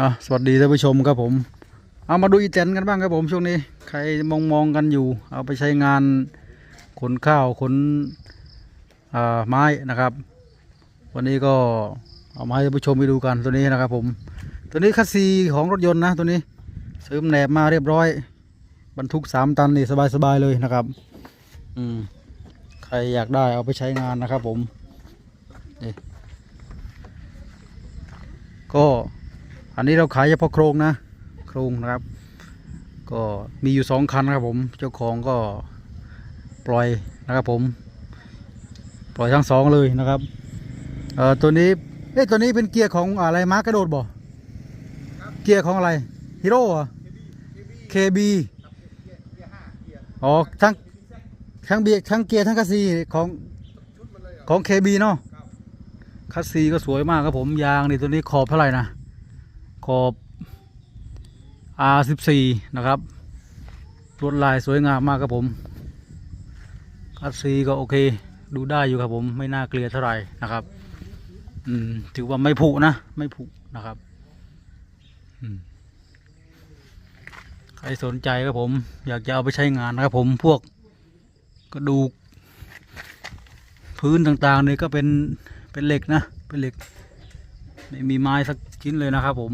อะสวัสดีท่านผู้ชมครับผม เอามาดูอีแตนกันบ้างครับผมช่วงนี้ ใครมองมองๆกันอยู่ เอาไปใช้งานขนข้าวขนไม้นะครับ วันนี้ก็เอามาให้ท่านผู้ชมไปดูกันตัวนี้นะครับผม ตัวนี้คัสซีของรถยนต์นะตัวนี้ซื้อแหนบมาเรียบร้อย บรรทุกสามตันนี่สบายๆเลยนะครับ อืมใครอยากได้เอาไปใช้งานนะครับผมนี่ก็ อันนี้เราขายเฉพาะโครงนะ โครงนะครับ ก็มีอยู่สองคันครับผม เจ้าของก็ปล่อยนะครับผม ปล่อยทั้งสองเลยนะครับเอ่อตัวนี้เอ๊ะตัวนี้เป็นเกียร์ของอะไรมาร์กกระโดดบ่เกียร์ของอะไรฮีโร่เหรอ KB อ๋อทั้งทั้งเบียร์ทั้งเกียร์ทั้งคัสซีของของ KB เนาะคัสซีก็สวยมากครับผมยางนี่ตัวนี้ขอบเท่าไหร่นะ ขอบ R14 นะครับลวดลายสวยงามมากครับผมคัสซีก็โอเค ดูได้อยู่ครับผมไม่น่าเกลียดเท่าไหร่นะครับ อืมถือว่าไม่ผุนะ ไม่ผุนะครับอืมใครสนใจครับผม อยากจะเอาไปใช้งานนะครับผมพวกกระดูก พื้นต่างๆเนี่ยก็เป็นเป็นเหล็กนะ เป็นเหล็กไม่มีไม้สักชิ้นเลยนะครับผม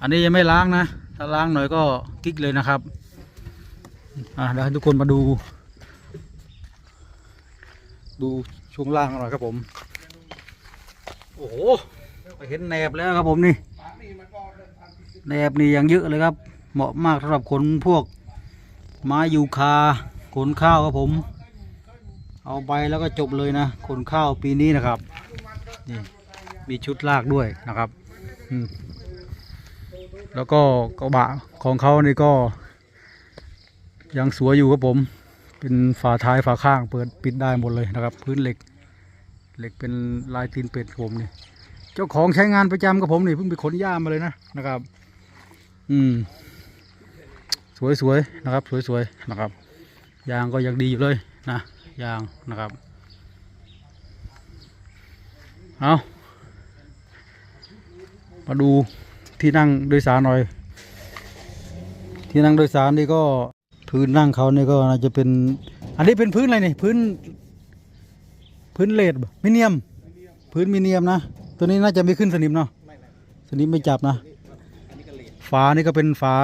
อันนี้ยังไม่ล้างนะ ถ้าล้างหน่อยก็กิ๊กเลยนะครับ อะเดี๋ยวให้ทุกคนมาดู ดูช่วงล่างหน่อยครับผม โอ้โหไปเห็นแหนบแล้วครับผมนี่แหนบนี่ยังเยอะเลยครับ เหมาะมากสำหรับขนพวก ไม้ยูคาขนข้าวครับผม เอาไปแล้วก็จบเลยนะขนข้าวปีนี้นะครับนี่มีชุดลากด้วยนะครับ อืม แล้วก็กระบะของเขานี่ก็ ยังสวยอยู่ครับผม เป็นฝาท้ายฝาข้างเปิดปิดได้หมดเลยนะครับ พื้นเหล็ก เหล็กเป็นลายตีนเป็ดครับผมนี่เจ้าของใช้งานประจำกับผมนี่เพิ่งไปขนย่ามมาเลยนะนะครับ อืม สวยๆนะครับ สวยๆนะครับ ยางก็ยังดีอยู่เลยนะยางนะครับเอามาดู ที่นั่งโดยสารหน่อย ที่นั่งโดยสารนี่ก็พื้นนั่งเขานี่ก็น่าจะเป็น อันนี้เป็นพื้นอะไรนี่พื้น พื้นเลดมิเนียม พื้นมิเนียมนะ ตัวนี้น่าจะไม่ขึ้นสนิมเนาะสนิมไม่จับนะ ฝานี่ก็เป็นฝา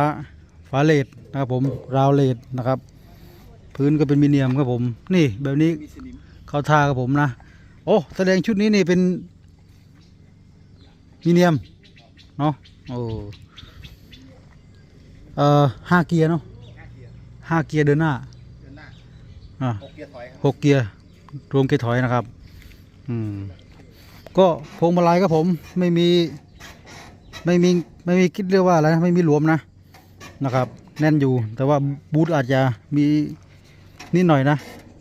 ฝาเลดนะครับผมราวเลดนะครับ พื้นก็เป็นมิเนียมครับผม นี่แบบนี้เขาทาครับผมนะ โอ้แสดงชุดนี้นี่เป็นมีเนียมเนาะ โอ้เอ่อห้าเกียร์เนาะห้าเกียร์เดินหน้าเดินหน้าอ่าหกเกียร์ถอยครับหกเกียร์รวมเกียร์ถอยนะครับ อืมก็พวงมาลัยครับผมไม่มีไม่มีไม่มีคิดเรียกว่าอะไรนะไม่มีหลวมนะนะครับ แน่นอยู่แต่ว่าบูทอาจจะมีนิดหน่อยนะ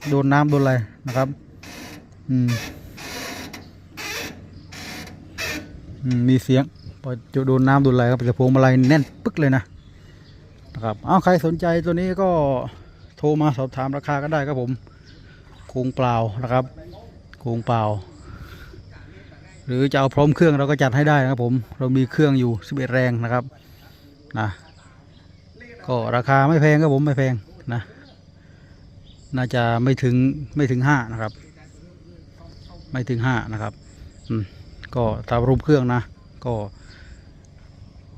โดนน้ำโดนอะไรนะครับ อืมอืมมีเสียง พอจะโดนน้ำโดนอะไรครับจะพวงมาลัยแน่นปึ๊กเลยนะนะครับเอาใครสนใจตัวนี้ก็โทรมาสอบถามราคาก็ได้ครับผมโครงเปล่านะครับโครงเปล่า หรือจะเอาพร้อมเครื่องเราก็จัดให้ได้นะครับผม เรามีเครื่องอยู่11แรงนะครับนะก็ราคาไม่แพงครับผมไม่แพงนะน่าจะไม่ถึงไม่ถึงห้านะครับ ไม่ถึงห้านะครับ อืมก็ตามรูปเครื่องนะ ก็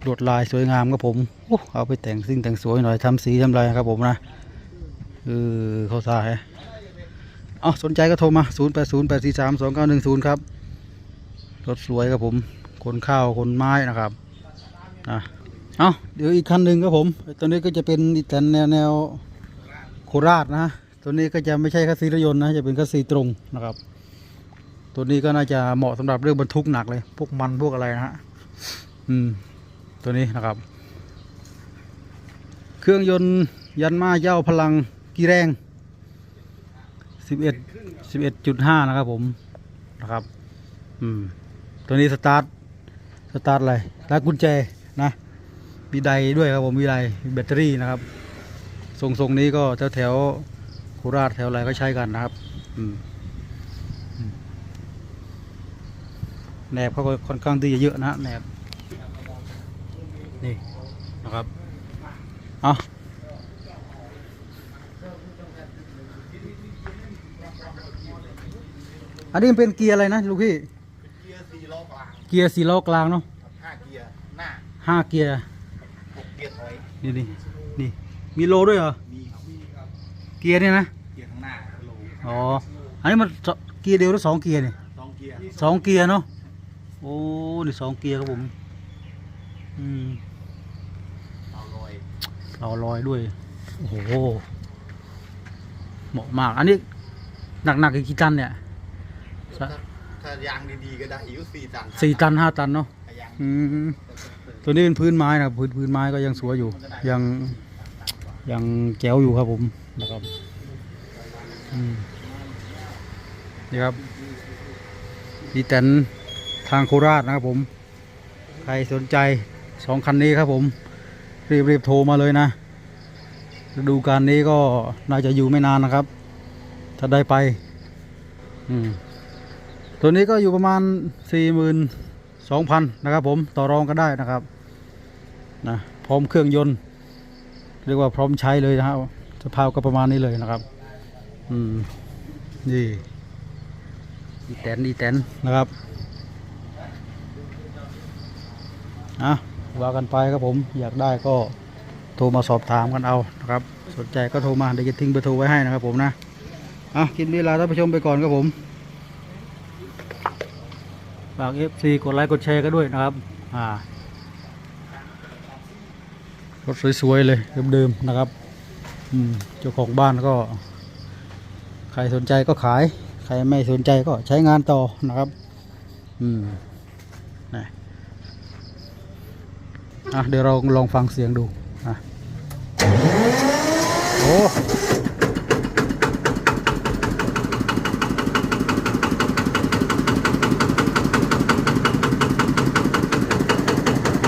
ลวดลายสวยงามครับผมอเอาไปแต่งสิ่งแต่งสวยหน่อยทำสีทำลายครับผมนะเออเข้าท่าแฮเอาสนใจก็โทรมา 0 8 0 8 4 3 2 9 1 0 ครับรถสวยครับผมขนข้าวขนไม้นะครับนะเอาเดี๋ยวอีกคันหนึ่งครับผมตัวนี้ก็จะเป็นอีแต่แนวแนวโคราชนะตัวนี้ก็จะไม่ใช่คัสซีรถยนต์นะจะเป็นคัสซีตรงนะครับ ตัวนี้ก็น่าจะเหมาะสำหรับเรื่องบรรทุกหนักเลย พวกมันพวกอะไรนะฮะอืม ตัวนี้นะครับ เครื่องยนต์ยันมาเย้าพลังกี่แรงสิบเอ็ดสิบเอ็ดจุดห้านะครับผมนะครับอืมตัวนี้สตาร์ทสตาร์ทอะไรร้านกุญแจนะมีไดด้วยครับผมมีไดมีแบตเตอรี่นะครับทรงทรงๆนี้ก็แถวแถวๆโคราชแถวอะไรก็ใช้กันนะครับอืมแหนบเขาก็ค่อนข้างที่จะเยอะนะแหนบ นี่นะครับเอาอันนี้มันเป็นเกียร์อะไรนะลูกพี่ เกียร์สี่ล้อกลางเกียร์สี่ล้อกลางเนาะห้าเกียร์หน้าห้าเกียร์หกเกียร์ถอยนี่นี่นี่มีโลด้วยเหรอมีครับมีครับเกียร์เนี่ยนะเกียร์ข้างหน้าโลอ๋ออันนี้มันสเกียร์เดียวหรือสองเกียร์เนี่ยสองเกียร์สองเกียร์เนาะโอ้นี่สองเกียร์ครับผมอืมเอาลอย เราลอยด้วย โอ้โห เหมาะมาก อันนี้หนักๆอีกกี่ตันเนี่ยสะถ้าถ้ายางดีๆก็ได้อยู่สี่ตันสี่ตันห้าตันเนาะถ้ายางอืมตัวนี้เป็นพื้นไม้นะครับพื้นพื้นไม้ก็ยังสวยอยู่ ยังยังแจ๋วอยู่ครับผมนะครับอืมนี่ครับดีแตนทางโคราชนะครับผม ใครสนใจสองคันนี้ครับผม รีบรีบโทรมาเลยนะฤดูการนี้ก็น่าจะอยู่ไม่นานนะครับ ถ้าได้ไปอืมตัวนี้ก็อยู่ประมาณสี่หมื่นสองพันนะครับผมต่อรองก็ได้นะครับนะพร้อมเครื่องยนต์ เรียกว่าพร้อมใช้เลยนะครับสภาพก็ประมาณนี้เลยนะครับ อืมนี่ดีแตนดีแตนนะครับอะ ว่ากันไปครับผมอยากได้ก็โทรมาสอบถามกันเอานะครับ สนใจก็โทรมาเดี๋ยวจะทิ้งเบอร์โทรไว้ให้นะครับผมนะอะคลินี้ลาท่านผู้ชมไปก่อนครับผมฝาก FC กดไลค์กดแชร์กันด้วยนะครับอ่ารถสวยๆเลยเดิมๆนะครับอืมเจ้าของบ้านก็ ใครสนใจก็ขาย ใครไม่สนใจก็ใช้งานต่อนะครับ อืมนะ อะเดี๋ยวเราลองฟังเสียงดูอะโอ้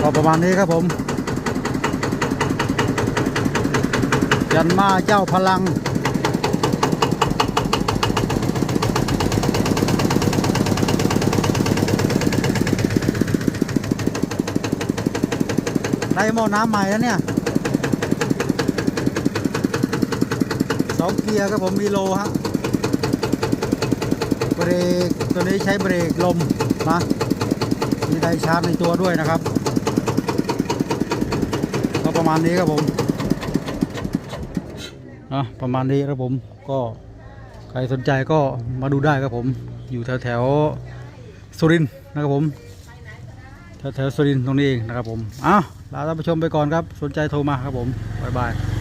ก็ประมาณนี้ครับผม ยันมาเจ้าพลัง ได้หม้อน้ำใหม่แล้วเนี่ยสองเกียร์ครับผมมีโลฮะเบรกตัวนี้ใช้เบรกลมนะมีไดชาร์จในตัวด้วยนะครับก็ประมาณนี้ครับผมอะประมาณนี้ครับผมก็ใครสนใจก็มาดูได้ครับผม อยู่แถวแถวๆสุรินทร์นะครับผมแถวแถวๆสุรินทร์ตรงนี้เองนะครับผมอ้าว ลาท่านผู้ชมไปก่อนครับ สนใจโทรมาครับผม บ๊ายบาย